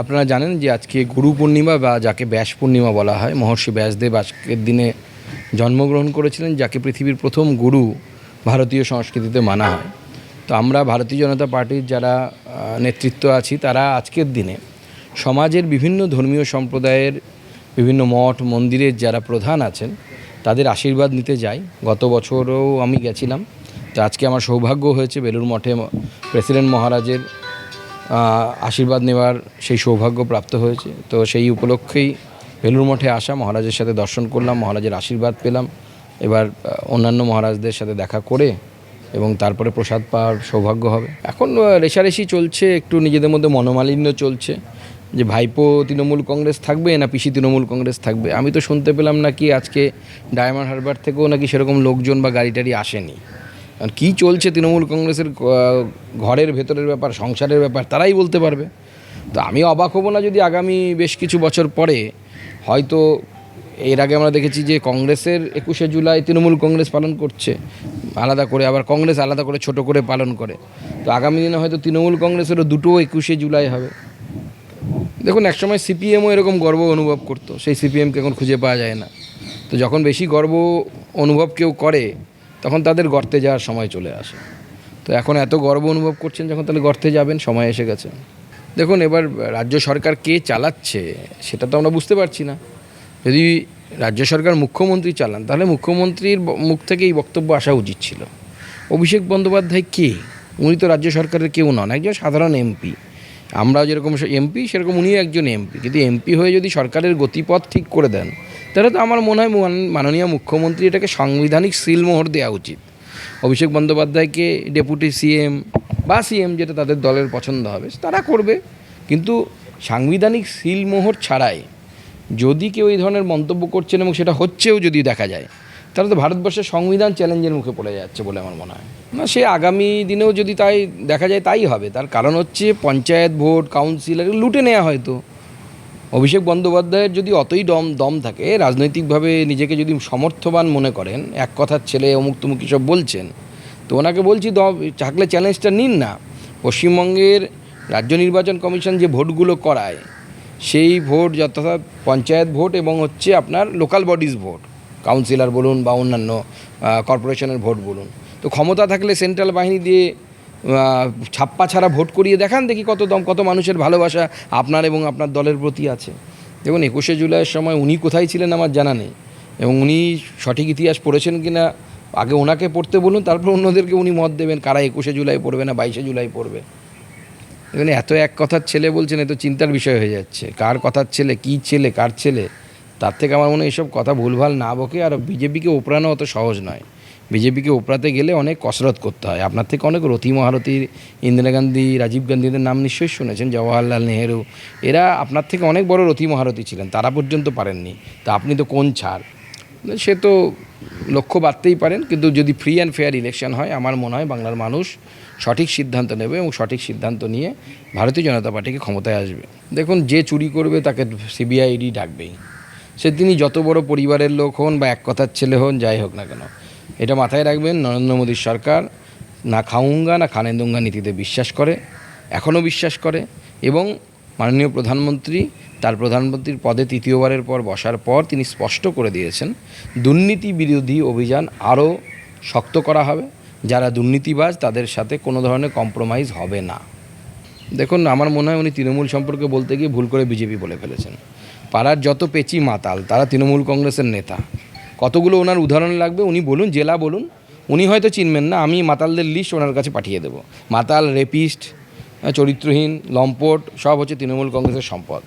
আপনারা জানেন যে আজকে গুরু পূর্ণিমা বা যাকে ব্যাস পূর্ণিমা বলা হয়, মহর্ষি ব্যাসদেব আজকের দিনে জন্মগ্রহণ করেছিলেন, যাকে পৃথিবীর প্রথম গুরু ভারতীয় সংস্কৃতিতে মানা হয়। তো আমরা ভারতীয় জনতা পার্টির যারা নেতৃত্ব আছি, তারা আজকের দিনে সমাজের বিভিন্ন ধর্মীয় সম্প্রদায়ের বিভিন্ন মঠ, মন্দিরের যারা প্রধান আছেন, তাদের আশীর্বাদ নিতে যাই। গত বছরও আমি গেছিলাম। তো আজকে আমার সৌভাগ্য হয়েছে বেলুর মঠে প্রেসিডেন্ট মহারাজের আশীর্বাদ নেওয়ার সেই সৌভাগ্য প্রাপ্ত হয়েছে। তো সেই উপলক্ষেই বেলুর মঠে আসা, মহারাজের সাথে দর্শন করলাম, মহারাজের আশীর্বাদ পেলাম। এবার অন্যান্য মহারাজদের সাথে দেখা করে এবং তারপরে প্রসাদ পাওয়ার সৌভাগ্য হবে। এখন রেশারেশি চলছে, একটু নিজেদের মধ্যে মনোমালিন্য চলছে যে, ভাইপো তৃণমূল কংগ্রেস থাকবে না পিসি তৃণমূল কংগ্রেস থাকবে? আমি তো শুনতে পেলাম নাকি আজকে ডায়মন্ড হারবার থেকেও নাকি সেরকম লোকজন বা গাড়ি টাড়ি আসেনি। আর কী চলছে তৃণমূল কংগ্রেসের ঘরের ভেতরের ব্যাপার, সংসারের ব্যাপার, তারাই বলতে পারবে। তো আমি অবাক হব না যদি আগামী বেশ কিছু বছর পরে হয়তো এর আগে আমরা দেখেছি যে কংগ্রেসের একুশে জুলাই তৃণমূল কংগ্রেস পালন করছে, আলাদা করে, আবার কংগ্রেস আলাদা করে, ছোট করে পালন করে। তো আগামী দিনে হয়তো তৃণমূল কংগ্রেসেরও দুটো একুশে জুলাই হবে। দেখুন, একসময় সিপিএমও এরকম গর্ব অনুভব করতো, সেই সিপিএমকে এখন খুঁজে পাওয়া যায় না। তো যখন বেশি গর্ব অনুভব কেউ করে তখন তাদের গর্তে যাওয়ার সময় চলে আসে। তো এখন এত গর্ব অনুভব করছেন যখন তাহলে গর্তে যাবেন, সময় এসে গেছে। দেখুন, এবার রাজ্য সরকার কে চালাচ্ছে সেটা তো আমরা বুঝতে পারছি না। যদি রাজ্য সরকার মুখ্যমন্ত্রী চালান, তাহলে মুখ্যমন্ত্রীর মুখ থেকে এই বক্তব্য আসা উচিত ছিল। অভিষেক বন্দ্যোপাধ্যায় কে? উনি তো রাজ্য সরকারের কেউ নন, একজন সাধারণ এমপি আমরাও যেরকম এমপি সেরকম উনিও একজন এমপি কিন্তু এমপি হয়ে যদি সরকারের গতিপথ ঠিক করে দেন তাহলে তো আমার মনে হয় মান- মাননীয় মুখ্যমন্ত্রী এটাকে সাংবিধানিক সিলমোহর দেওয়া উচিত। অভিষেক বন্দ্যোপাধ্যায়কে ডেপুটি সিএম বা সিএম যেটা তাদের দলের পছন্দ হবে, তারা করবে। কিন্তু সাংবিধানিক সিলমোহর ছাড়াই যদি কেউ এই ধরনের মন্তব্য করছেন এবং সেটা হচ্ছেও যদি দেখা যায়, তাহলে তো ভারতবর্ষের সংবিধান চ্যালেঞ্জের মুখে পড়ে যাচ্ছে বলে আমার মনে হয়। না, সে আগামী দিনেও যদি তাই দেখা যায়, তাই হবে। তার কারণ হচ্ছে পঞ্চায়েত ভোট, কাউন্সিল লুটে নেওয়া হয়তো। অভিষেক বন্দ্যোপাধ্যায়ের যদি অতই দম দম থাকে, রাজনৈতিকভাবে নিজেকে যদি সমর্থবান মনে করেন, এক কথার ছেলে অমুক তুমুক সব বলছেন, তো ওনাকে বলছি, দম, থাকলে চ্যালেঞ্জটা নিন না। পশ্চিমবঙ্গের রাজ্য নির্বাচন কমিশন যে ভোটগুলো করায়, সেই ভোট যথাযথ পঞ্চায়েত ভোট এবং হচ্ছে আপনার লোকাল বডিজ ভোট কাউন্সিলর বলুন বা অন্যান্য কর্পোরেশনের ভোট বলুন। তো ক্ষমতা থাকলে সেন্ট্রাল বাহিনী দিয়ে ছাপ্পা ছাড়া ভোট করিয়ে দেখান, দেখি কত দম, কত মানুষের ভালোবাসা আপনার এবং আপনার দলের প্রতি আছে। দেখুন, একুশে জুলাইয়ের সময় উনি কোথায় ছিলেন আমার জানা নেই। এবং উনি সঠিক ইতিহাস পড়েছেন কি না আগে ওনাকে পড়তে বলুন, তারপর অন্যদেরকে উনি মত দেবেন, কারা একুশে জুলাই পড়বে না বাইশে জুলাই পড়বে। এখানে এত এক কথার ছেলে বলছেন এত চিন্তার বিষয় হয়ে যাচ্ছে। কার কথার ছেলে, কী ছেলে, কার ছেলে? তার থেকে আমার মনে হয় এসব কথা ভুলভাল না বকে, আর বিজেপিকে ওপরানো অত সহজ নয়। বিজেপিকে ওপরাতে গেলে অনেক কসরত করতে হয়। আপনার থেকে অনেক রথি মহারথী, ইন্দিরা গান্ধী, রাজীব গান্ধীদের নাম নিশ্চয়ই শুনেছেন, জওয়াহরলাল নেহেরু। এরা আপনার থেকে অনেক বড় রথি মহারথী ছিলেন, তারা পর্যন্ত পারেননি। তা আপনি তো কোন ছাড়? সে তো লক্ষ্য বাড়তেই পারেন, কিন্তু যদি ফ্রি অ্যান্ড ফেয়ার ইলেকশন হয়, আমার মনে হয় বাংলার মানুষ সঠিক সিদ্ধান্ত নেবে এবং সঠিক সিদ্ধান্ত নিয়ে ভারতীয় জনতা পার্টিকে ক্ষমতায় আসবে। দেখুন, যে চুরি করবে তাকে সিবিআইডি ডাকবেই। সে তিনি যত বড় পরিবারের লোক হন বা এক কথার ছেলে হন, যাই হোক না কেন। এটা মাথায় রাখবেন, নরেন্দ্র মোদীর সরকার না খাউঙ্গা না খানেদুঙ্গা নীতিতে বিশ্বাস করে, এখনও বিশ্বাস করে এবং মাননীয় প্রধানমন্ত্রী তার প্রধানমন্ত্রীর পদে তৃতীয়বারের পর বসার পর তিনি স্পষ্ট করে দিয়েছেন, দুর্নীতি বিরোধী অভিযান আরও শক্ত করা হবে, যারা দুর্নীতিবাজ তাদের সাথে কোনো ধরনের কম্প্রোমাইজ হবে না। দেখুন, আমার মনে হয় উনি তৃণমূল সম্পর্কে বলতে গিয়ে ভুল করে বিজেপি বলে ফেলেছেন। পাড়ার যত পেচি মাতাল, তারা তৃণমূল কংগ্রেসের নেতা। কতগুলো ওনার উদাহরণ লাগবে, উনি বলুন, জেলা বলুন। উনি হয়তো চিনবেন না, আমি মাতালদের লিস্ট ওনার কাছে পাঠিয়ে দেবো। মাতাল রেপিস্ট চরিত্রহীন, লম্পট, সব হচ্ছে তৃণমূল কংগ্রেসের সম্পদ।